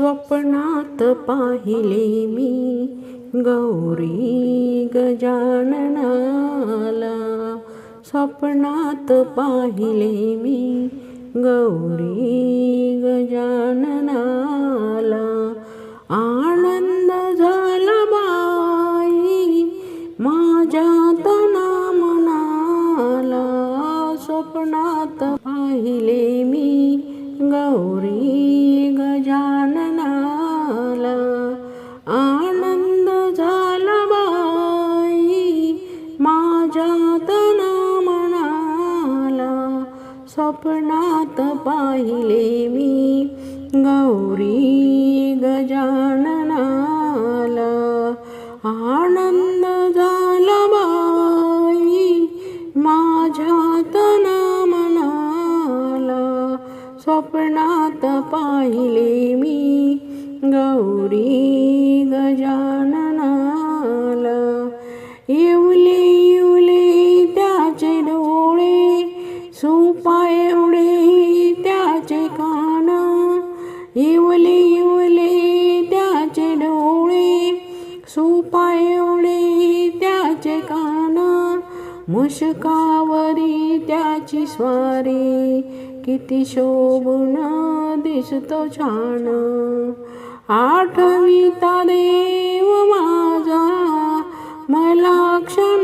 स्वप्नात पाहिले मी गौरी गजाननाला. स्वप्नात पाहिले मी गौरी गजाननाला. आनंद झाला बाई माझ्या तना मनाला स्वप्नात स्वप्नात पाहिले मी. गौरी गजाननाला. आनंद झाला बाई माझ्या तना मनाला स्वप्नात पाहिले मी. गौरी गजाननाला उपाय एवढे त्याचे कान. येवले येवले त्याचे डोळे. सुपाय एवढे त्याचे कान. मुशकावरी त्याची स्वारी. किती शोभून दिसतो छान. आठविता देव माझा. मला क्षण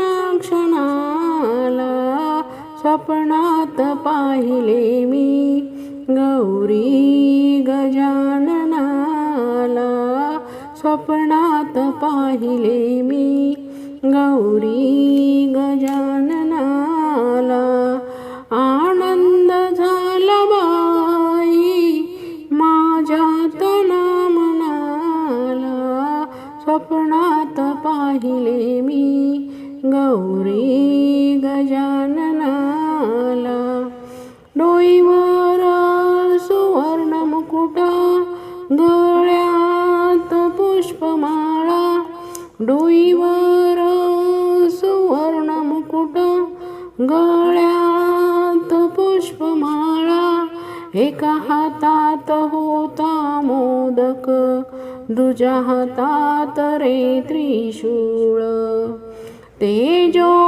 भक्त पाहिले मी. गौरी गजाननाला स्वप्नात पाहिले मी. गौरी गजाननाला आनंद झाला बाई. माझ्या तना मनाला स्वप्नात पाहिले मी. गौरी गजानन गळ्यात पुष्पमाळा डोईवर सुवर्ण मुकुट गळ्यात पुष्पमाळा एका हातात होता मोदक दुजा हातात रे त्रिशूळ. तेजो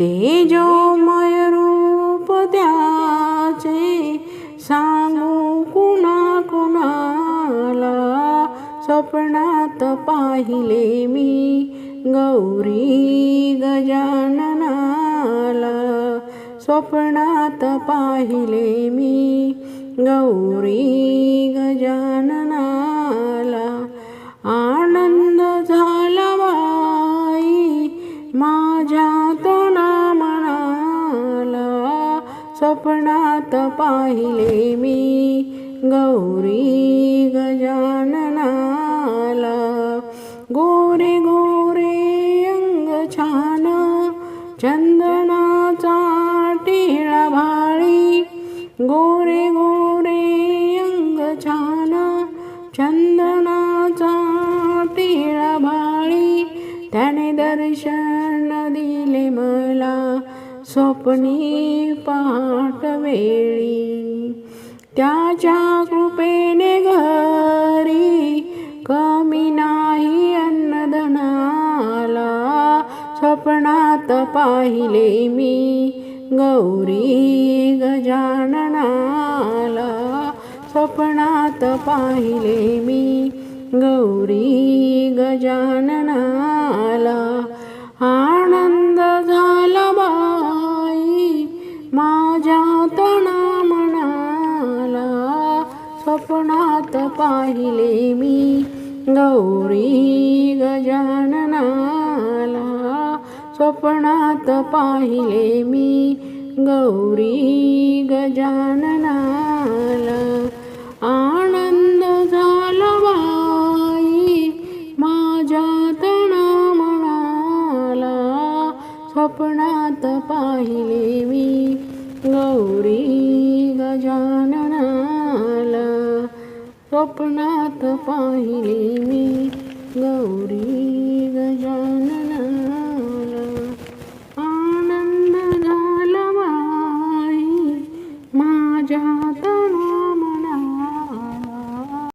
तेजोमय रूप त्याचे सांगू कुणा कुणाला स्वप्नात पाहिले मी गौरी गजाननाला. स्वप्नात पाहिले मी गौरी गजाननाला. आनंद झाला बाई मा स्वप्नात पाहिले मी. गौरी गजाननाला. गोरे गोरे अंग छान. चंदनाचा टिळा भाळी. गोरे गोरे अंग छान. चंदनाचा टिळा भाळी. त्याने दर्शन स्वप्नी पहाट वेळी त्याच्या कृपेने घरी कमी नाही अन्नधनाला स्वप्नात पाहिले मी गौरी गजाननाला. स्वप्नात पाहिले मी गौरी गजानन स्वप्नात पाहिले मी. गौरी गजाननाला स्वप्नात पाहिले मी. गौरी गजाननाला स्वप्नात पाहिले मी. गौरी गजान